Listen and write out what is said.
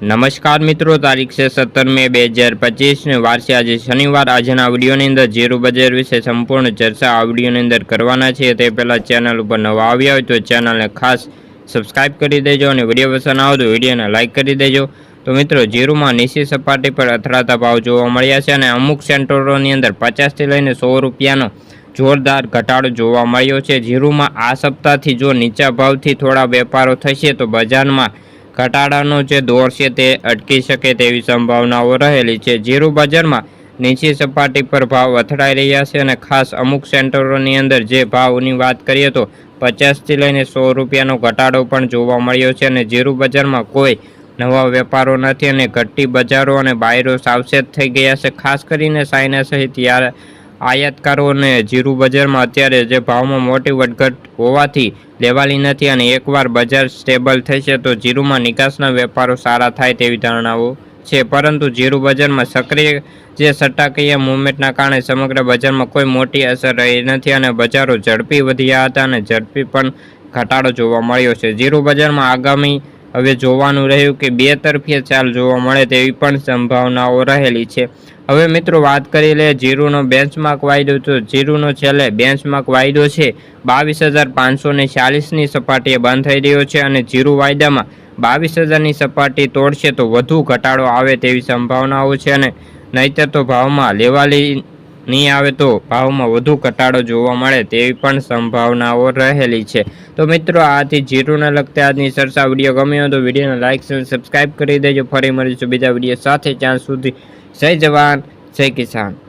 નમસ્કાર મિત્રો, તારીખ છે સત્તર મે બે હજાર પચીસને. વારસે આજે શનિવાર. આજના વિડીયોની અંદર ઝીરો બજાર વિશે સંપૂર્ણ ચર્ચા આ વિડીયોની અંદર કરવાના છે. તે પહેલાં ચેનલ ઉપર નવા આવ્યા હોય તો ચેનલને ખાસ સબસ્ક્રાઇબ કરી દેજો અને વીડિયો પસંદ આવે તો વિડીયોને લાઇક કરી દેજો. તો મિત્રો, ઝીરોમાં નીચી સપાટી પર અથડાતા ભાવ જોવા મળ્યા છે અને અમુક સેન્ટરોની અંદર પચાસથી લઈને સો રૂપિયાનો જોરદાર ઘટાડો જોવા મળ્યો છે. ઝીરોમાં આ સપ્તાહથી જો નીચા ભાવથી થોડા વેપારો થશે તો બજારમાં ઘટાડાનો જે દોર છે તે અટકી શકે તેવી સંભાવનાઓ રહેલી છે. જીરું બજારમાં નીચી સપાટી પર ભાવ અથડાઈ રહ્યા છે અને ખાસ અમુક સેન્ટરોની અંદર જે ભાવની વાત કરીએ તો પચાસથી લઈને સો રૂપિયાનો ઘટાડો પણ જોવા મળ્યો છે અને જીરું બજારમાં કોઈ નવા વેપારો નથી અને ઘટતી બજારો અને બાયરો સાવચેત થઈ ગયા છે. ખાસ કરીને સાયના સહિત યાર આયાતકારોને જીરું બજારમાં અત્યારે જે ભાવમાં મોટી વધઘટ હોવાથી લેવાલી નથી અને એકવાર બજાર સ્ટેબલ થશે તો જીરુમાં નિકાસના વેપારો સારા થાય તેવી ધારણાઓ છે. પરંતુ જીરું બજારમાં સક્રિય જે સટ્ટાકીય મુવમેન્ટના કારણે સમગ્ર બજારમાં કોઈ મોટી અસર રહી નથી અને બજારો ઝડપી વધ્યા હતા અને ઝડપી પણ ઘટાડો જોવા મળ્યો છે. જીરું બજારમાં આગામી હવે જોવાનું રહ્યું કે બે તરફીય ચાલ જોવા મળે તેવી પણ સંભાવનાઓ રહેલી છે. હવે મિત્રો વાત કરી લે જીરુનો બેન્ચમાર્ક વાયદો. તો જીરુનો છેલ્લે બેન્ચમાર્ક વાયદો છે બાવીસ હજાર પાંચસો ને ચાલીસની સપાટીએ બંધ થઈ રહ્યો છે અને જીરુ વાયદામાં બાવીસ હજારની સપાટી તોડશે તો વધુ ઘટાડો આવે તેવી સંભાવનાઓ છે અને નહીતર તો ભાવમાં લેવાલી નહીં આવે તો ભાવમાં વધુ ઘટાડો જોવા મળે તેવી પણ સંભાવનાઓ રહેલી છે. તો મિત્રો, આથી જીરુને લગતા આજની ચર્ચા વીડિયો ગમ્યો તો વિડીયોને લાઇક સબસ્ક્રાઈબ કરી દેજો. ફરી મળીશું બીજા વીડિયો સાથે. ત્યાં સુધી જય જવાન, જય કિસાન.